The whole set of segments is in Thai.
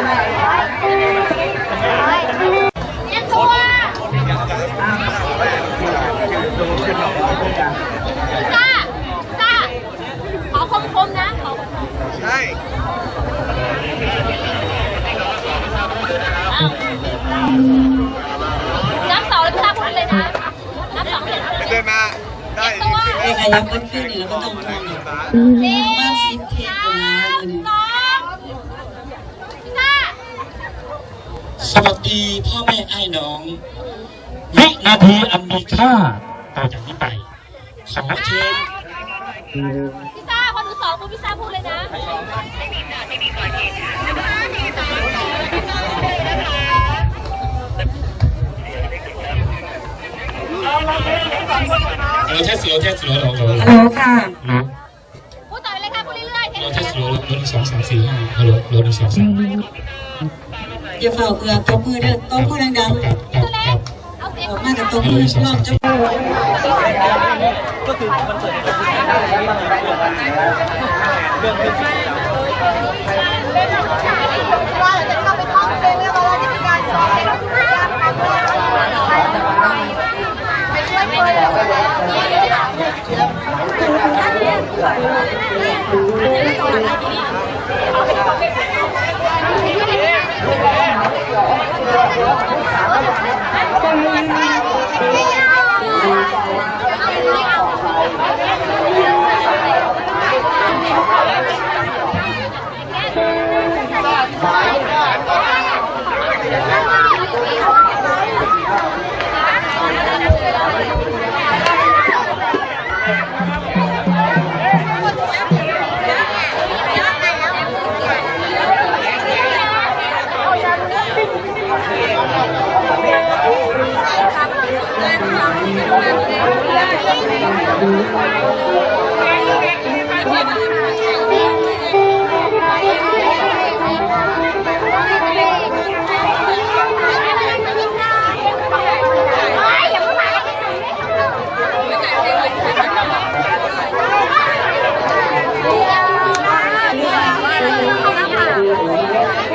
เรียนตัวซ่าซ่าขอคมๆนะ ขอคมใช่ๆนับสองแล้วพี่ซ่าพูดเลยนะนับสองเสร็จเดินมาได้เรียนตัวไอ้ขยับกันขึ้นนี่แล้วก็ต้องทวงอีกสี่ประมาณสิบเทปสาอยู่นะ มสองพี่ซ่า สวัสดีพ่อแม่ไอ้น้องวินาทีอันมีค่าต่อจากนี้ไปขอเชิญพี่ซ่าพอหนูสองปุ๊บพี่ซ่าพูดเลยนะเราแค่สโลว์แค่สโลว์เราเราฮัลโหลค่ะเราพูดต่อไปเลยค่ะพูดเรื่อยๆเทเราปแค่นี้สโลว์เราหนึ่งสองสามสี่ห้าฮัลโหลเราหนึ่งสองสาม อย่าเฝ้าเอือตบมือเด้อตบมือดังกับกับตัวเล็กักบเอาเสียงๆออกมากับตบมือลองจะว่า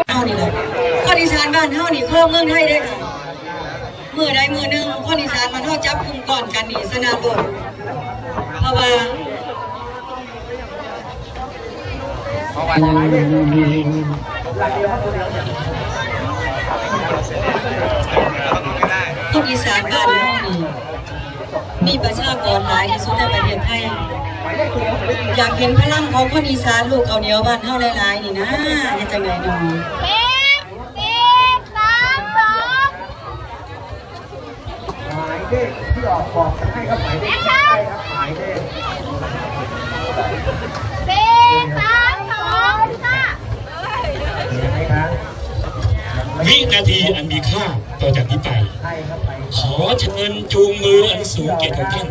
เอานี่แหละคนอีสานบ้านเฮานี่ครอบเมืองไทยได้ค่ะ มือใดมือหนึ่งคนอีสานมันเฮาจับกลุ่มก่อนกันนี่สนาบทเพราะว่าคนอีสานบ้านเฮานี่มีประชากรหลายที่สุดในประเทศไทยอยากเห็นพลังของคนอีสานลูกเอาเหนียวบ้านเฮาหลายๆนี่นะเฮ็ดจังได๋น้องเพลงสี่สามสอง หมายเลขที่ออกบอกให้ครับหมายเลขแอคชั่นหมายเลขสี่สามสองพี่ซ่าเห็นไหมครับวินาทีอันมีค่าต่อจากนี้ไปให้ครับไปขอเชิญจูงมืออันสูงเกียรติของท่าน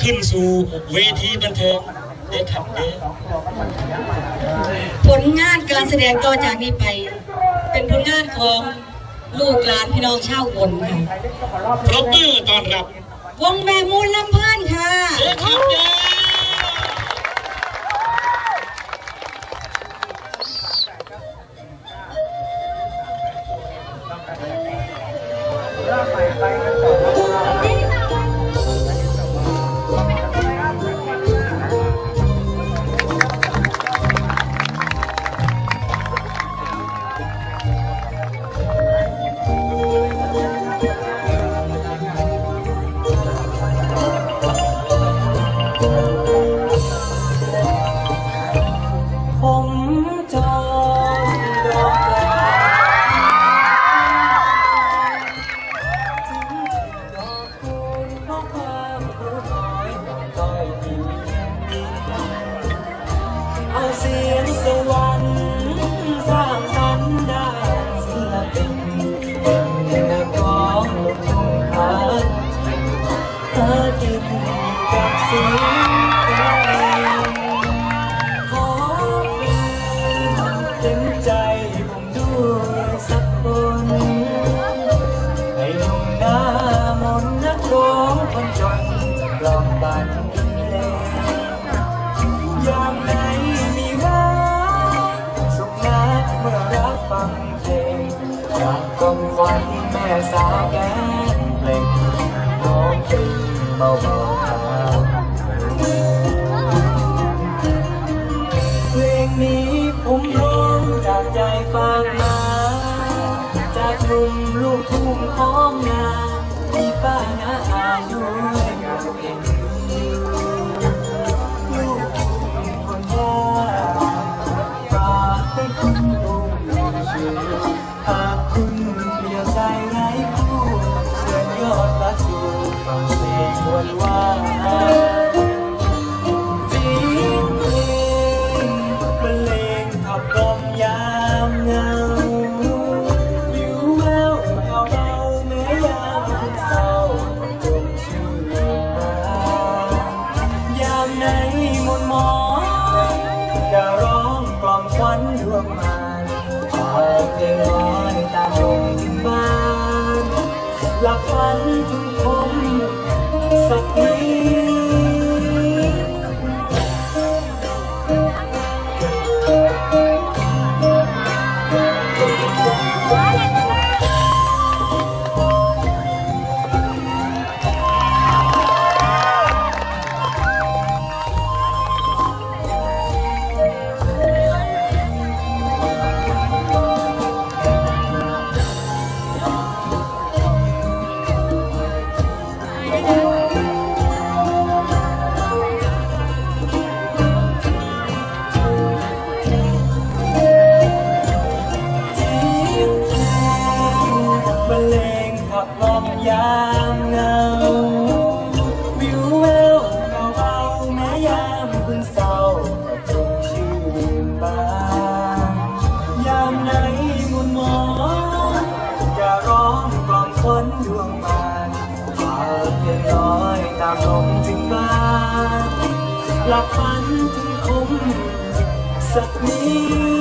ขึ้นสู่เวทีบันเทิงเด้ครับเด้ผลงานการแสดงต่อจากนี้ไป เป็นผลงานของ ลูกหลานพี่น้องชาวอุบลค่ะปรบมือต้อนรับ วงแม่มูลลำเพิ่นค่ะเด้อครับเด้ เป็นใจผมด้วยสักคนให้ลงหน้ามนต์นักร้องคนจนลองบันเพลงยามไหนมีหวานสุขนักเมื่อรับฟังเพลจากกองควันแม่สาวแก้มเปล่งน้องเพลงเบาๆทางเพลงนี้ผมร้ องจากใจฟังมาจากหนุ่มลูกทุ่งของนาที่ป้ายนาอายุยังเอง ยามเงา วิวแววเบาๆแม้ยามเพิ่งเศร้าก็จงชื่นบานยามไหนมุนมองจะร้องกล่อมควันดวงมานฝากเพียงน้อยตามลมถึงบ้านหลับฝันถึงคุ้มสักนิด